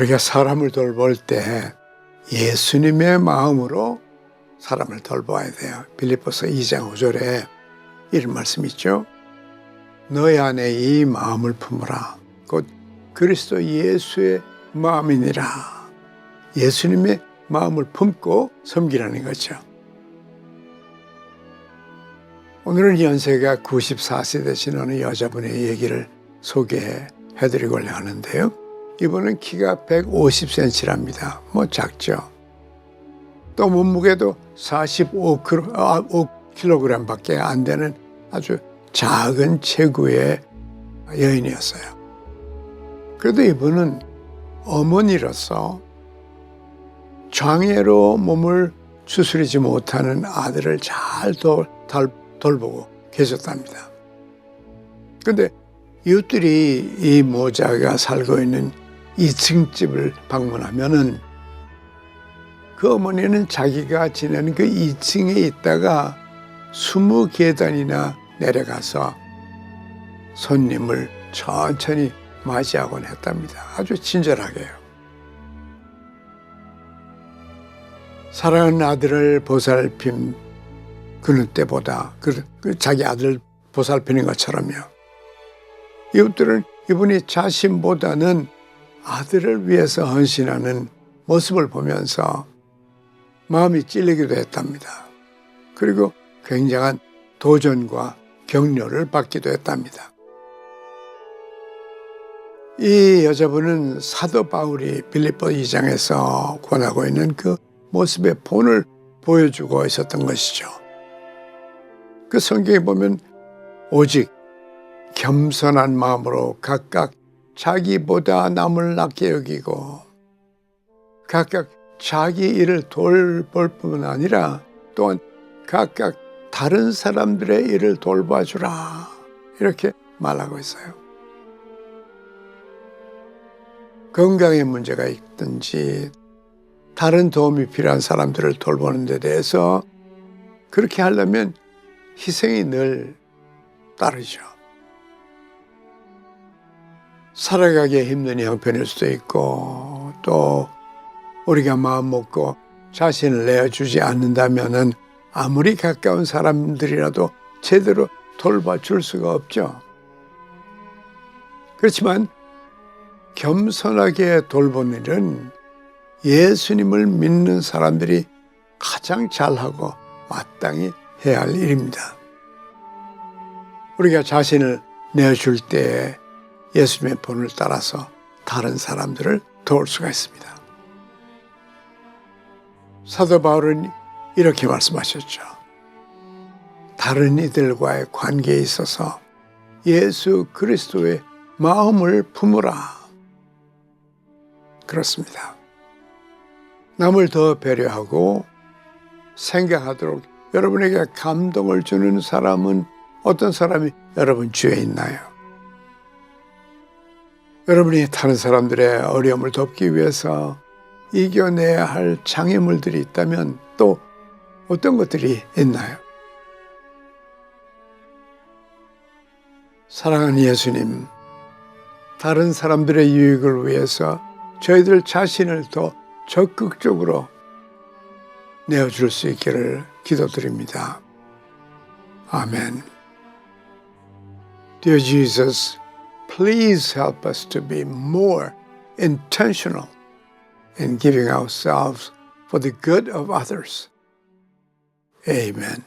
우리가 사람을 돌볼 때 예수님의 마음으로 사람을 돌봐야 돼요. 빌립보서 2장 5절에 이런 말씀 있죠. 너희 안에 이 마음을 품으라. 곧 그리스도 예수의 마음이니라. 예수님의 마음을 품고 섬기라는 거죠. 오늘은 연세가 94세 되신 어느 여자분의 얘기를 소개해 드리려고 하는데요. 이분은 키가 150cm랍니다. 뭐 작죠. 또 몸무게도 45kg 밖에 안 되는 아주 작은 체구의 여인이었어요. 그래도 이분은 어머니로서 장애로 몸을 추스리지 못하는 아들을 잘 돌, 돌보고 계셨답니다. 근데 이웃들이 이 모자가 살고 있는 2층 집을 방문하면은 그 어머니는 자기가 지내는 그 2층에 있다가 20계단이나 내려가서 손님을 천천히 맞이하곤 했답니다. 아주 친절하게요. 사랑하는 아들을 보살핌 그는 때보다 그, 그 자기 아들 보살피는 것처럼요. 이웃들은 이분이 자신보다는 아들을 위해서 헌신하는 모습을 보면서 마음이 찔리기도 했답니다. 그리고 굉장한 도전과 격려를 받기도 했답니다. 이 여자분은 사도 바울이 빌립보 2장에서 권하고 있는 그 모습의 본을 보여주고 있었던 것이죠. 그 성경에 보면 오직 겸손한 마음으로 각각 자기보다 남을 낮게 여기고 각각 자기 일을 돌볼 뿐 아니라 또한 각각 다른 사람들의 일을 돌봐주라 이렇게 말하고 있어요. 건강에 문제가 있든지 다른 도움이 필요한 사람들을 돌보는 데 대해서 그렇게 하려면 희생이 늘 따르죠. 살아가기 힘든 형편일 수도 있고 또 우리가 마음 먹고 자신을 내어주지 않는다면은 아무리 가까운 사람들이라도 제대로 돌봐줄 수가 없죠. 그렇지만 겸손하게 돌보는 일은 예수님을 믿는 사람들이 가장 잘하고 마땅히 해야 할 일입니다. 우리가 자신을 내어줄 때 예수님의 본을 따라서 다른 사람들을 도울 수가 있습니다. 사도 바울은 이렇게 말씀하셨죠. 다른 이들과의 관계에 있어서 예수 그리스도의 마음을 품으라. 그렇습니다. 남을 더 배려하고 생각하도록 여러분에게 감동을 주는 사람은 어떤 사람이 여러분 주위에 있나요? 여러분이 다른 사람들의 어려움을 돕기 위해서 이겨내야 할 장애물들이 있다면 또 어떤 것들이 있나요? 사랑하는 예수님, 다른 사람들의 유익을 위해서 저희들 자신을 더 적극적으로 내어줄 수 있기를 기도드립니다. 아멘. Dear Jesus, please help us to be more intentional in giving ourselves for the good of others. Amen.